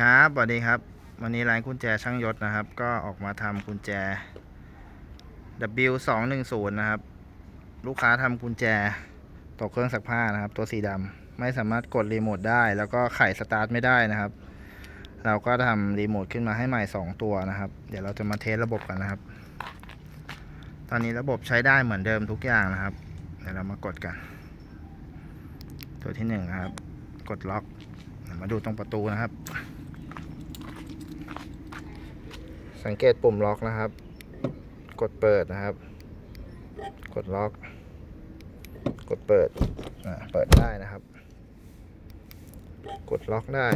ครับสวัสดีครับ วันนี้ร้านกุญแจช่างยศนะครับ ก็ออกมาทำกุญแจ W 2 1 0 นะครับ ลูกค้าทำกุญแจตกเครื่องซักผ้านะครับ ตัวสีดำไม่สามารถกดรีโมทได้ แล้วก็ไขสตาร์ทไม่ได้นะครับ เราก็ทำรีโมทขึ้นมาให้ใหม่ 2 ตัวนะครับ เดี๋ยวเราจะมาเทสระบบกันนะครับ ตอนนี้ระบบใช้ได้เหมือนเดิมทุกอย่างนะครับ เดี๋ยวเรามากดกัน ตัวที่หนึ่งนะครับ กดล็อกมาดูตรงประตูนะครับ สังเกตปุ่มล็อกนะครับ กดเปิดนะครับ กดล็อก กดเปิดเปิดได้นะครับ กดล็อกได้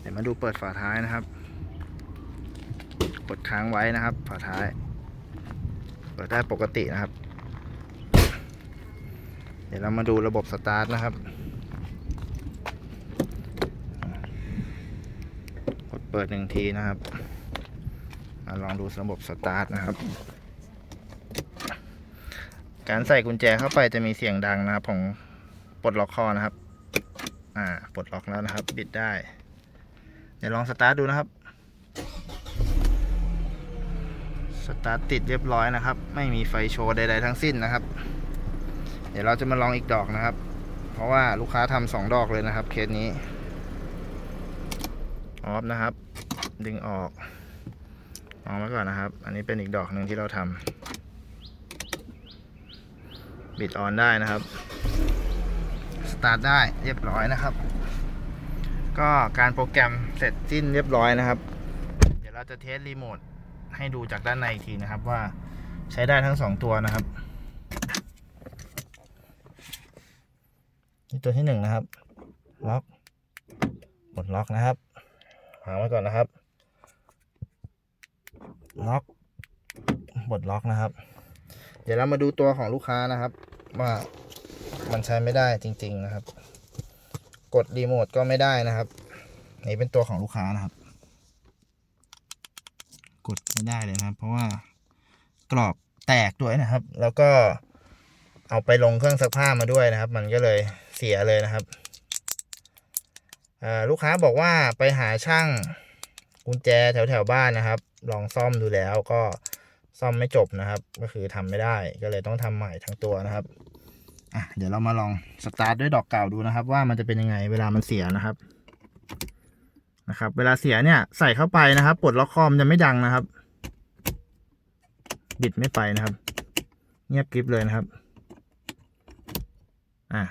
เดี๋ยวมาดูเปิดฝาท้ายนะครับ กดค้างไว้นะครับ ฝาท้าย เปิดได้ปกตินะครับ เดี๋ยวเรามาดูระบบสตาร์ทนะครับ กดเปิดหนึ่งทีนะครับ ลองดูระบบสตาร์ทนะครับ การใส่กุญแจเข้าไปจะมีเสียงดังนะครับของปลดล็อกคอนะครับ อ่าปลดล็อกแล้วนะครับ บิดได้ เดี๋ยวลองสตาร์ทดูนะครับ สตาร์ทติดเรียบร้อยนะครับ ไม่มีไฟโชว์ใดๆทั้งสิ้นนะครับ เดี๋ยวเราจะมาลองอีกดอกนะครับ เพราะว่าลูกค้าทำสองดอกเลยนะครับ เคสนี้ออฟนะครับ ดึงออก ออกไว้ก่อนนะครับ อันนี้เป็นอีกดอกหนึ่งที่เราทำบิดออนได้นะครับ สตาร์ทได้เรียบร้อยนะครับ ก็การโปรแกรมเสร็จสิ้นเรียบร้อยนะครับ เดี๋ยวเราจะเทสรีโมทให้ดูจากด้านในอีกทีนะครับว่าใช้ได้ทั้งสองตัวนะครับนี่ตัวที่หนึ่งนะครับ ล็อกกดล็อกนะครับวางไว้ก่อนนะครับ ล็อกบดล็อกนะครับ เดี๋ยวเรามาดูตัวของลูกค้านะครับ ว่ามันใช้ไม่ได้จริง ๆนะครับ กดรีโมทก็ไม่ได้นะครับนี่เป็นตัวของลูกค้านะครับ กดไม่ได้เลยนะครับ เพราะว่ากรอบแตกด้วยนะครับ แล้วก็เอาไปลงเครื่องซักผ้ามาด้วยนะครับ มันก็เลยเสียเลยนะครับลูกค้าบอกว่าไปหาช่าง กุญแจแถวแถวบ้านนะครับ ลองซ่อมดูแล้วก็ซ่อมไม่จบนะครับ ก็คือทำไม่ได้ก็เลยต้องทำใหม่ทั้งตัวนะครับอะเดี๋ยวเรามาลองสตาร์ทด้วยดอกเก่าดูนะครับ ว่ามันจะเป็นยังไงเวลามันเสียนะครับนะครับ เวลาเสียเนี่ยใส่เข้าไปนะครับปลดล็อกคอมจะไม่ดังนะครับ บิดไม่ไปนะครับ เงียบกริบเลยนะครับอะ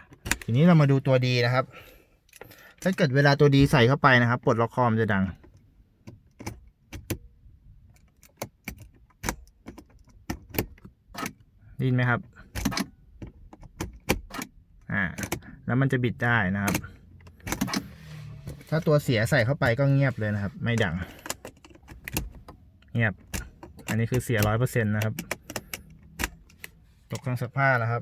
ทีนี้เรามาดูตัวดีนะครับ ถ้าเกิดเวลาตัวดีใส่เข้าไปนะครับปลดล็อกคอมจะดัง ได้ยินไหมครับ อ่า แล้วมันจะบิดได้นะครับ ถ้าตัวเสียใส่เข้าไปก็เงียบเลยนะครับ ไม่ดัง เงียบ อันนี้คือเสียร้อยเปอร์เซ็นต์นะครับ ตกเครื่องซักผ้านะครับ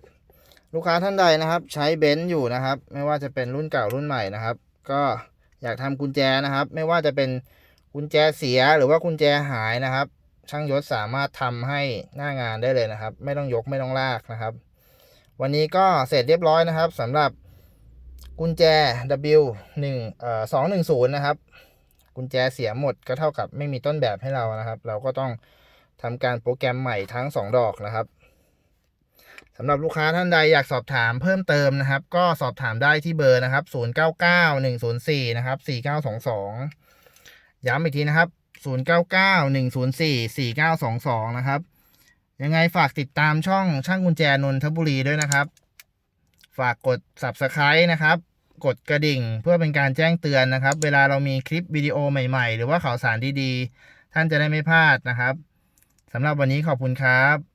ลูกค้าท่านใดนะครับ ใช้เบนซ์อยู่นะครับ ไม่ว่าจะเป็นรุ่นเก่ารุ่นใหม่นะครับ ก็อยากทำกุญแจนะครับ ไม่ว่าจะเป็นกุญแจเสียหรือว่ากุญแจหายนะครับ ช่างยศสามารถทำให้หน้างานได้เลยนะครับ ไม่ต้องยกไม่ต้องลากนะครับ วันนี้ก็เสร็จเรียบร้อยนะครับสำหรับกุญแจ W 1เอ่อ210 นะครับ กุญแจเสียหมดก็เท่ากับไม่มีต้นแบบให้เรานะครับ เราก็ต้องทำการโปรแกรมใหม่ทั้ง 2 ดอกนะครับสำหรับลูกค้าท่านใดอยากสอบถามเพิ่มเติมนะครับ ก็สอบถามได้ที่เบอร์นะครับ 099104 นะครับ 4922 ย้ำอีกทีนะครับ 099104 4922 นะครับ ยังไงฝากติดตามช่องช่างกุญแจนนทบุรีด้วยนะครับ ฝากกด subscribe นะครับ กดกระดิ่งเพื่อเป็นการแจ้งเตือนนะครับ เวลาเรามีคลิปวิดีโอใหม่ๆ หรือว่าข่าวสารดีๆ ท่านจะได้ไม่พลาดนะครับสำหรับวันนี้ขอบคุณครับ